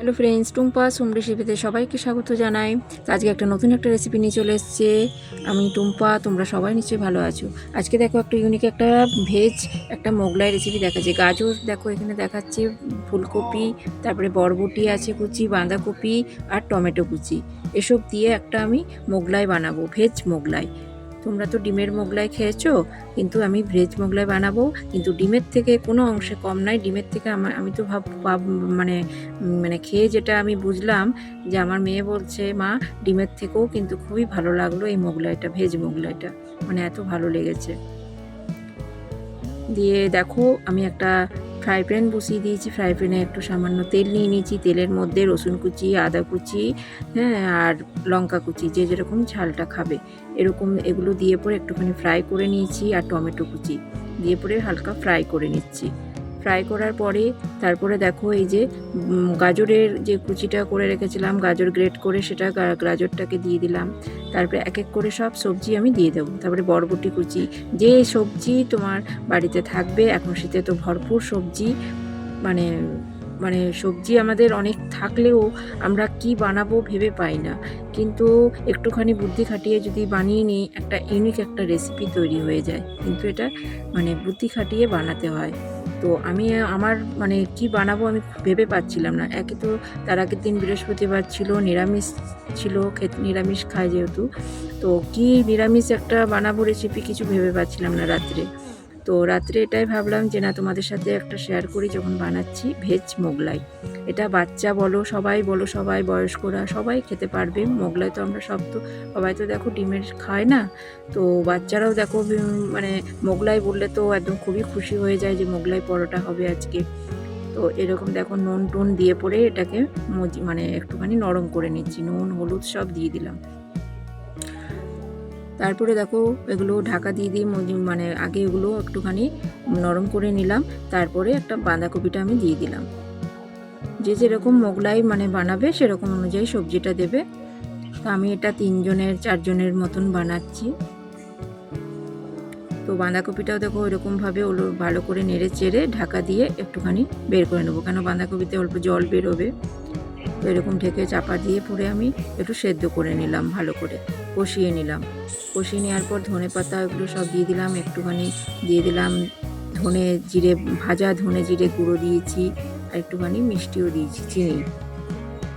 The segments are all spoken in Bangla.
হ্যালো ফ্রেন্ডস টুম্পা সোম রেসিপিতে সবাইকে স্বাগত জানাই। আজকে একটা নতুন একটা রেসিপি নিয়ে চলে এসেছে। আমি টুম্পা, তোমরা সবাই নিশ্চয়ই ভালো আছো। আজকে দেখো একটা ইউনিক একটা ভেজ একটা মোগলাই রেসিপি দেখাচ্ছে। গাজর দেখো, এখানে দেখাচ্ছে ফুলকপি, তারপরে বরবটি আছে কুচি, বাঁধাকপি আর টমেটো কুচি। এসব দিয়ে একটা আমি মোগলাই বানাবো ভেজ মোগলাই। তোমরা তো ডিমের মোগলাই খেয়েছো, কিন্তু আমি ভেজ মোগলাই বানাবো। কিন্তু ডিমের থেকে কোনো অংশে কম নাই। ডিমের থেকে আমার আমি তো ভাব মানে মানে খেয়ে যেটা আমি বুঝলাম যে আমার মেয়ে বলছে, মা, ডিমের থেকেও কিন্তু খুবই ভালো লাগল এই মোগলাইটা, ভেজ মোগলাইটা। মানে এত ভালো লেগেছে। দিয়ে দেখো, আমি একটা ফ্রাই প্যান বসিয়ে দিয়েছি। ফ্রাই প্যানে একটু সামান্য তেল নিয়ে নিয়েছি। তেলের মধ্যে রসুন কুচি, আদা কুচি হ্যাঁ আর লঙ্কা কুচি, যে যেরকম ঝালটা খাবে। এরকম এগুলো দিয়ে পরে একটুখানি ফ্রাই করে নিয়েছি, আর টমেটো কুচি দিয়ে পরে হালকা ফ্রাই করে নিচ্ছি। ফ্রাই করার পরে তারপরে দেখো এই যে গাজরের যে কুচিটা করে রেখেছিলাম, গাজর গ্রেট করে সেটা গাজরটাকে দিয়ে দিলাম। তারপরে এক এক করে সব সবজি আমি দিয়ে দেবো। তারপরে বরবটি কুচি, যে সবজি তোমার বাড়িতে থাকবে, এখন শীতে তো ভরপুর সবজি মানে মানে সবজি আমাদের অনেক থাকলেও আমরা কি বানাবো ভেবে পাই না। কিন্তু একটুখানি বুদ্ধি খাটিয়ে যদি বানিয়ে নিই, একটা ইউনিক একটা রেসিপি তৈরি হয়ে যায়। কিন্তু এটা মানে বুদ্ধি খাটিয়ে বানাতে হয়। তো আমি, আমার মানে কি বানাবো আমি ভেবে পাচ্ছিলাম না। একে তো তার আগের দিন বৃহস্পতিবার ছিল, নিরামিষ ছিল নিরামিষ খায় যেহেতু। তো কি নিরামিষ একটা বানাবো রেসিপি কিছু ভেবে পাচ্ছিলাম না রাত্রে। তো রাত্রে এটাই ভাবলাম যে না, তোমাদের সাথে একটা শেয়ার করি যখন বানাচ্ছি ভেজ মোগলাই। এটা বাচ্চা বলো, সবাই বলো, সবাই বয়স্করা সবাই খেতে পারবে। মোগলাই তো আমরা সব তো, সবাই তো দেখো ডিমের খায় না। তো বাচ্চারাও দেখো মানে মোগলাই বললে তো একদম খুবই খুশি হয়ে যায় যে মোগলাই পরোটা হবে আজকে। তো এরকম দেখো নুন টুন দিয়ে পরে এটাকে মানে একটুখানি নরম করে নিচ্ছি। নুন, হলুদ সব দিয়ে দিলাম। তারপরে দেখো এগুলো ঢাকা দিয়ে দিয়ে মানে আগে এগুলো একটুখানি নরম করে নিলাম, তারপরে একটা বাঁধাকপিটা আমি দিয়ে দিলাম। যে যেরকম মোগলাই মানে বানাবে সেরকম অনুযায়ী সবজিটা দেবে। তো আমি এটা তিনজনের, চারজনের মতন বানাচ্ছি। তো বাঁধাকপিটাও দেখো এরকমভাবে ওগুলো ভালো করে নেড়ে চেড়ে ঢাকা দিয়ে একটুখানি বের করে নেব। কেন বাঁধাকপিতে অল্প জল বেরোবে? তো এরকম ঢেকে চাপা দিয়ে পরে আমি একটু সেদ্ধ করে নিলাম ভালো করে। কষিয়ে নিলাম। কষিয়ে নেওয়ার পর ধনে পাতা এগুলো সব দিয়ে দিলাম, একটুখানি দিয়ে দিলাম ধনে জিরে, ভাজা ধনে জিরে গুঁড়ো দিয়েছি আর একটুখানি মিষ্টিও দিয়েছি, চিনি।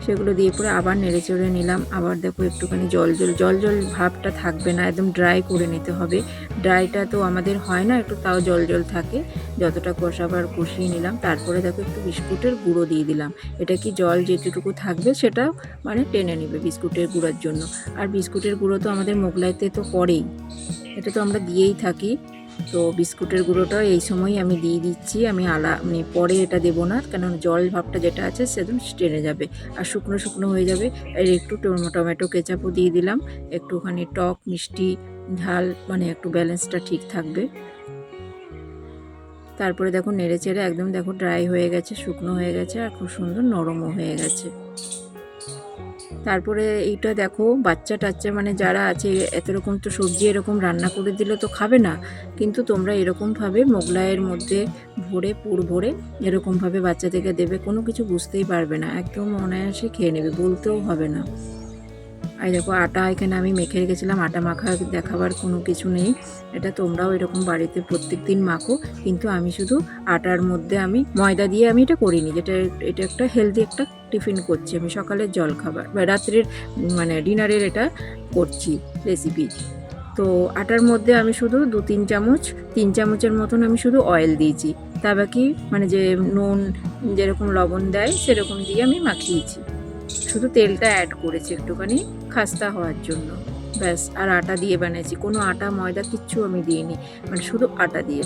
সেগুলো দিয়ে পরে আবার নেড়ে চেড়ে নিলাম। আবার দেখো একটুখানি জল জল জল জল ভাবটা থাকবে না, একদম ড্রাই করে নিতে হবে। ড্রাইটা তো আমাদের হয় না, একটু তাও জল জল থাকে। যতটা কষাবার কষিয়ে নিলাম। তারপরে দেখো একটু বিস্কুটের গুঁড়ো দিয়ে দিলাম। এটা কি জল যেটুকু থাকবে সেটা মানে টেনে নেবে বিস্কুটের গুঁড়োর জন্য। আর বিস্কুটের গুঁড়ো তো আমাদের মোগলাইতে তো পড়েই। এটা তো আমরা দিয়েই থাকি। তো বিস্কুটের গুঁড়োটা এই সময় আমি দিয়ে দিচ্ছি। আমি আলা মানে পরে এটা দেবো না কেন জল ভাবটা যেটা আছে সেদিন টেনে যাবে আর শুকনো শুকনো হয়ে যাবে। আর একটু টমেটো কেচাপও দিয়ে দিলাম। একটুখানি টক, মিষ্টি, ঝাল মানে একটু ব্যালেন্সটা ঠিক থাকবে। তারপরে দেখো নেড়ে চেড়ে একদম দেখো ড্রাই হয়ে গেছে, শুকনো হয়ে গেছে আর খুব সুন্দর নরমও হয়ে গেছে। তারপরে এইটা দেখো বাচ্চা টাচ্চা মানে যারা আছে এত রকম তো সবজি এরকম রান্না করে দিলে তো খাবে না। কিন্তু তোমরা এরকমভাবে মোগলাইয়ের মধ্যে ভরে, পুর ভরে এরকমভাবে বাচ্চাদেরকে দেবে, কোনো কিছু বুঝতেই পারবে না। একদম অনায়াসে খেয়ে নেবে, বলতেও হবে না। আর দেখো, আটা এখানে আমি মেখে রেখেছিলাম, আটা মাখা দেখাবার কোনো কিছু নেই। এটা তোমরাও এরকম বাড়িতে প্রত্যেক দিন মাখো, কিন্তু আমি শুধু আটার মধ্যে আমি ময়দা দিয়ে আমি এটা করিনি, যেটা এটা একটা হেলদি একটা টিফিন করছি আমি, সকালের জল খাবার বা রাত্রের মানে ডিনারের এটা করছি রেসিপি তো আটার মধ্যে আমি শুধু দু তিন চামচ, তিন চামচের মতন আমি শুধু অয়েল দিয়েছি। তা বাকি মানে যে নুন যেরকম লবণ দেয় সেরকম দিয়ে আমি মাখিয়েছি। শুধু তেলটা অ্যাড করেছি একটুখানি খাস্তা হওয়ার জন্য। ব্যাস, আর আটা দিয়ে বানিয়েছি। কোনো আটা, ময়দা কিচ্ছু আমি দিইনি। মানে শুধু আটা দিয়ে।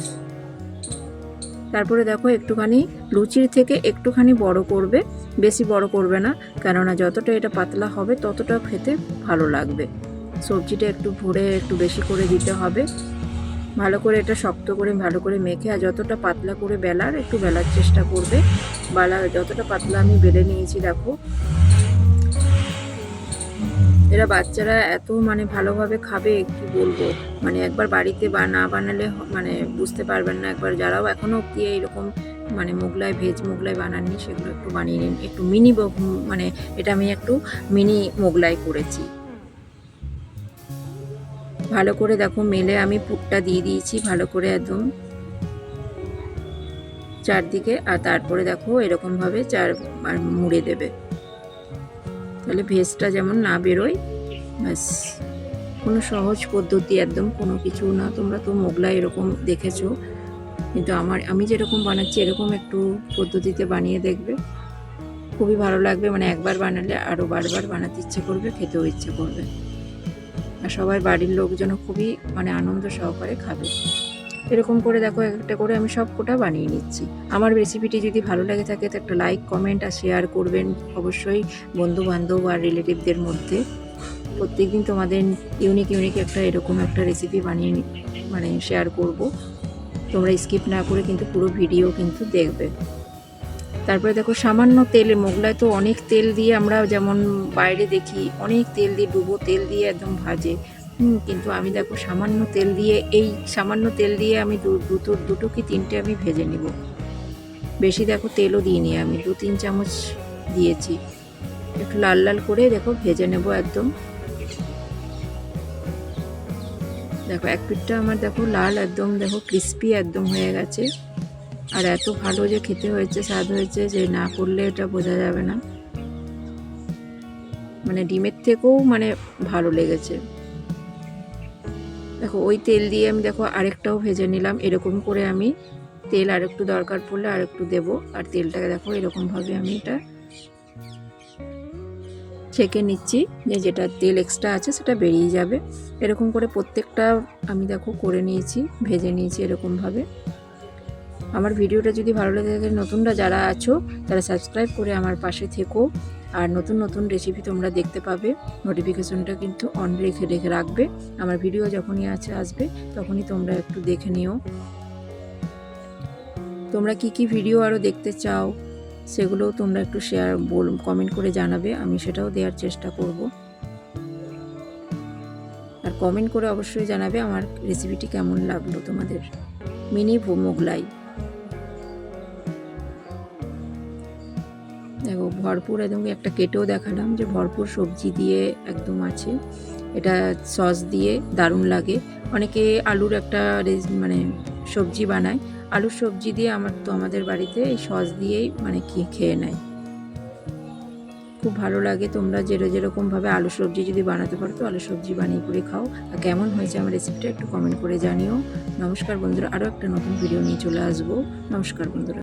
তারপরে দেখো একটুখানি লুচির থেকে একটুখানি বড় করবে। বেশি বড় করবে না, কেননা যতটা এটা পাতলা হবে ততটা খেতে ভালো লাগবে। সবজিটা একটু ভরে একটু বেশি করে দিতে হবে। ভালো করে এটা শক্ত করে, ভালো করে মেখে, আর যতটা পাতলা করে বেলার একটু বেলার চেষ্টা করবে। বেলা, যতটা পাতলা আমি বেলে নিয়েছি, দেখো এরা বাচ্চারা এত মানে ভালোভাবে খাবে, কি বলব? মানে একবার বাড়িতে বা না বানালে মানে বুঝতে পারবেন না একবার। যারাও এখনও অব্দি এইরকম মানে মোগলাই, ভেজ মোগলাই বানাননি, সেগুলো একটু বানিয়ে নিন। একটু মিনি মানে এটা আমি একটু মিনি মোগলাই করেছি। ভালো করে দেখো, মেলে আমি পুরটা দিয়ে দিয়েছি, ভালো করে একদম চারদিকে। আর তারপরে দেখো, এরকমভাবে চার মুড়ে দেবে। তাহলে ভেজটা যেমন না বেরোয়, ব্যাস। কোনো সহজ পদ্ধতি একদম কোনো কিছু না। তোমরা তো মোগলা এরকম দেখেছ। কিন্তু আমার, আমি যেরকম বানাচ্ছি এরকম একটু পদ্ধতিতে বানিয়ে দেখবে। খুবই ভালো লাগবে। মানে একবার বানালে আরও বারবার বানাতে ইচ্ছে করবে, খেতেও ইচ্ছে করবে। আর সবাই বাড়ির লোকজনও খুবই মানে আনন্দ সহকারে খাবে। এরকম করে দেখো, একটা করে আমি সব কোটা বানিয়ে নিচ্ছি। আমার রেসিপিটি যদি ভালো লাগে থাকে, তো একটা লাইক কমেন্ট আর শেয়ার করবেন অবশ্যই বন্ধু বান্ধব আর রিলেটিভদের মধ্যে। প্রত্যেকদিন তোমাদের ইউনিক ইউনিক একটা এরকম একটা রেসিপি বানিয়ে মানে শেয়ার করব। তোমরা স্কিপ না করে কিন্তু পুরো ভিডিও কিন্তু দেখবে। তারপরে দেখো, সামান্য তেলে মোগলায় তো অনেক তেল দিয়ে আমরা যেমন বাইরে দেখি, অনেক তেল দিয়ে ডুবো, তেল দিয়ে একদম ভাজে। হুম, কিন্তু আমি দেখো সামান্য তেল দিয়ে এই সামান্য তেল দিয়ে আমি দুটো দুটো কি তিনটে আমি ভেজে নিব। বেশি দেখো তেলও দিইনি আমি দু তিন চামচ দিয়েছি। একটু লাল লাল করে দেখো ভেজে নেব একদম। দেখো এক পিঠটা আমার দেখো লাল একদম দেখো ক্রিস্পি একদম হয়ে গেছে। আর এত ভালো যে খেতে হয়েছে স্বাদ হয়েছে যে না করলে এটা বোঝা যাবে না। মানে ডিমের থেকেও মানে ভালো লেগেছে। দেখো, ওই তেল দিয়ে আমি দেখো আরেকটাও ভেজে নিলাম। এরকম করে আমি তেল আর একটু দরকার পড়লে আর একটু দেবো। আর তেলটাকে দেখো, এরকমভাবে আমি এটা ছেঁকে নিচ্ছি যে যেটা তেল এক্সট্রা আছে সেটা বেরিয়ে যাবে। এরকম করে প্রত্যেকটা আমি দেখো করে নিয়েছি, ভেজে নিয়েছি এরকমভাবে। আমার ভিডিওটা যদি ভালো লেগে থাকে, নতুনরা যারা আছো, তারা সাবস্ক্রাইব করে আমার পাশে থেকো। আর নতুন নতুন রেসিপি তোমরা দেখতে পাবে নোটিফিকেশনটা কিন্তু অন রেখে রেখে রাখবে। আমার ভিডিও যখনই আছে, আসবে, তখনই তোমরা একটু দেখে নিও। তোমরা কি কি ভিডিও আরও দেখতে চাও, সেগুলোও তোমরা একটু শেয়ার বল কমেন্ট করে জানাবে, আমি সেটাও দেওয়ার চেষ্টা করব। আর কমেন্ট করে অবশ্যই জানাবে আমার রেসিপিটি কেমন লাগল তোমাদের। মিনি মোগলাই দেখো, ভরপুর একদম একটা কেটেও দেখালাম যে ভরপুর সবজি দিয়ে একদম আছে। এটা সস দিয়ে দারুণ লাগে। অনেকে আলুর একটা মানে সবজি বানায়। আলুর সবজি দিয়ে আমার, তো আমাদের বাড়িতে এই সস দিয়েই মানে কি খেয়ে নেয়। খুব ভালো লাগে তোমরা যেরকম যেরকমভাবে আলু সবজি যদি বানাতে পারো তো আলু সবজি বানিয়ে করে খাও। আর কেমন হয়েছে আমার রেসিপিটা একটু কমেন্ট করে জানিও। নমস্কার বন্ধুরা আরও একটা নতুন ভিডিও নিয়ে চলে আসব। নমস্কার বন্ধুরা।